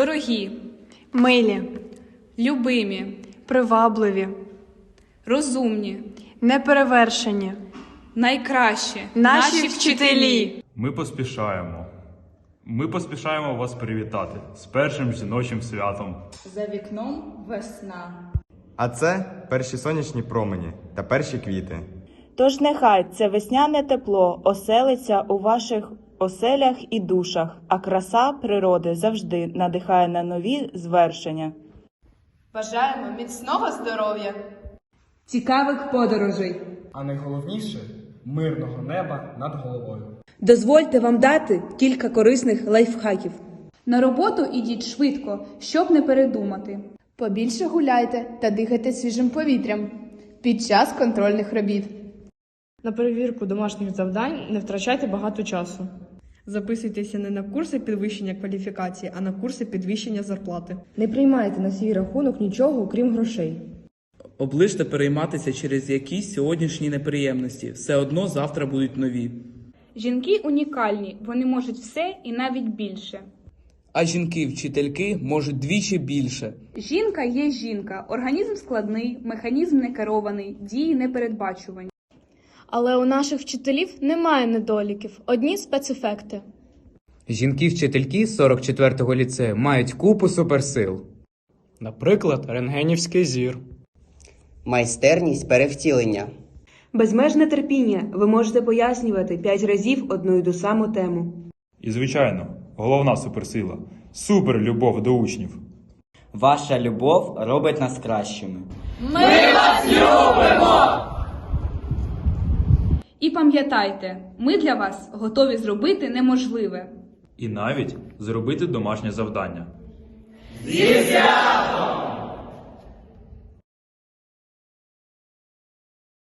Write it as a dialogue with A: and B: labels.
A: Дорогі,
B: Милі,
A: любимі,
B: привабливі,
A: розумні,
B: неперевершені.
A: найкращі
B: Наші вчителі.
C: Ми поспішаємо. Ми поспішаємо вас привітати з першим жіночим святом.
D: За вікном весна.
E: А це перші сонячні промені та перші квіти.
F: Тож нехай це весняне тепло оселиться у ваших оселях і душах, а краса природи завжди надихає на нові звершення.
G: Бажаємо міцного здоров'я!
H: цікавих подорожей.
I: а найголовніше мирного неба над головою.
H: Дозвольте вам дати кілька корисних лайфхаків.
A: На роботу ідіть швидко, щоб не передумати.
G: Побільше гуляйте та дихайте свіжим повітрям під час контрольних робіт.
J: На перевірку домашніх завдань не втрачайте багато часу. Записуйтеся не на курси підвищення кваліфікації, а на курси підвищення зарплати.
H: Не приймайте на свій рахунок нічого, окрім грошей.
K: Оближте перейматися через якісь сьогоднішні неприємності. Все одно завтра будуть нові.
A: Жінки унікальні, вони можуть все і навіть більше.
K: А жінки-вчительки можуть двічі більше.
A: Жінка є жінка, організм складний, механізм не керований, дії непередбачувані.
B: Але у наших вчителів немає недоліків, одні спецефекти.
L: Жінки-вчительки 44-го ліцею мають купу суперсил.
I: Наприклад, рентгенівський зір.
M: Майстерність перевтілення.
H: Безмежне терпіння. Ви можете пояснювати п'ять разів одну й ту саму тему.
C: І, звичайно, головна суперсила суперлюбов до учнів.
M: Ваша любов робить нас кращими.
A: І пам'ятайте, ми для вас готові зробити неможливе.
C: І навіть зробити домашнє завдання.